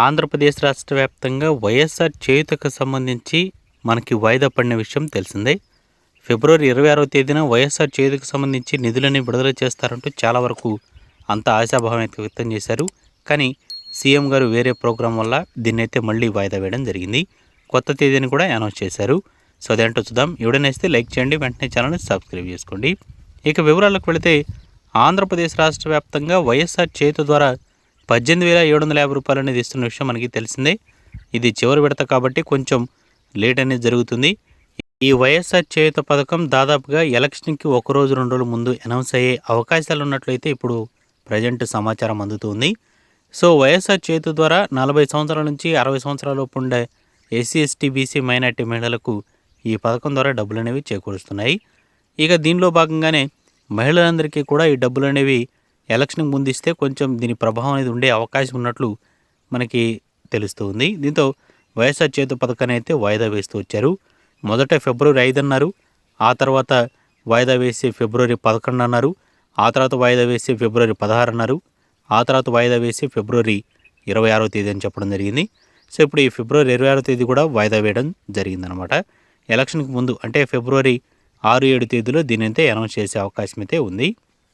ఆంధ్రప్రదేశ్ రాష్ట్ర వ్యాప్తంగా వైఎస్ఆర్ చేయుతకు సంబంధించి మనకి వాయిదా పడిన విషయం తెలిసిందే. ఫిబ్రవరి ఇరవై ఆరవ తేదీన వైఎస్ఆర్ చేయుతకు సంబంధించి నిధులని విడుదల చేస్తారంటూ చాలా వరకు అంత ఆశాభావం అయితే వ్యక్తం చేశారు. కానీ సీఎం గారు వేరే ప్రోగ్రాం వల్ల దీన్ని అయితే మళ్ళీ వాయిదా వేయడం జరిగింది. కొత్త తేదీని కూడా అనౌన్స్ చేశారు. సో అదేంటో చూద్దాం. ఎవడనేస్తే లైక్ చేయండి వెంటనే ఛానల్ని సబ్స్క్రైబ్ చేసుకోండి. ఇక వివరాలకు వెళితే ఆంధ్రప్రదేశ్ రాష్ట్ర వ్యాప్తంగా వైఎస్ఆర్ చేతి ద్వారా పద్దెనిమిది వేల ఏడు వందల యాభై రూపాయలు అనేది ఇస్తున్న విషయం మనకి తెలిసిందే. ఇది చివరి విడత కాబట్టి కొంచెం లేట్ అనేది జరుగుతుంది. ఈ వైఎస్ఆర్ చేయుత పథకం దాదాపుగా ఎలక్షన్కి ఒక రోజు రెండు రోజుల ముందు అనౌన్స్ అయ్యే అవకాశాలు ఉన్నట్లయితే ఇప్పుడు ప్రజెంట్ సమాచారం అందుతుంది. సో వైఎస్ఆర్ చేతు ద్వారా నలభై సంవత్సరాల నుంచి అరవై సంవత్సరాలలోపు ఉండే ఎస్సీ ఎస్టీ బీసీ మైనార్టీ మహిళలకు ఈ పథకం ద్వారా డబ్బులు అనేవి చేకూరుస్తున్నాయి. ఇక దీనిలో భాగంగానే మహిళలందరికీ కూడా ఈ డబ్బులు అనేవి ఎలక్షన్కి ముందు ఇస్తే కొంచెం దీని ప్రభావం అనేది ఉండే అవకాశం ఉన్నట్లు మనకి తెలుస్తూ ఉంది దీంతో వైఎస్ఆర్ చేతు పథకాన్ని అయితే వాయిదా వేస్తూ వచ్చారు. మొదట ఫిబ్రవరి ఐదు అన్నారు. ఆ తర్వాత వాయిదా వేసి ఫిబ్రవరి పదకొండు అన్నారు. ఆ తర్వాత వాయిదా వేసి ఫిబ్రవరి పదహారు అన్నారు. ఆ తర్వాత వాయిదా వేసి ఫిబ్రవరి ఇరవై ఆరో తేదీ అని చెప్పడం జరిగింది. సో ఇప్పుడు ఈ ఫిబ్రవరి ఇరవై ఆరో తేదీ కూడా వాయిదా వేయడం జరిగిందనమాట ఎలక్షన్కి ముందు అంటే ఫిబ్రవరి ఆరు ఏడు తేదీలో దీని అయితే అనౌన్స్ చేసే అవకాశం అయితే ఉంది.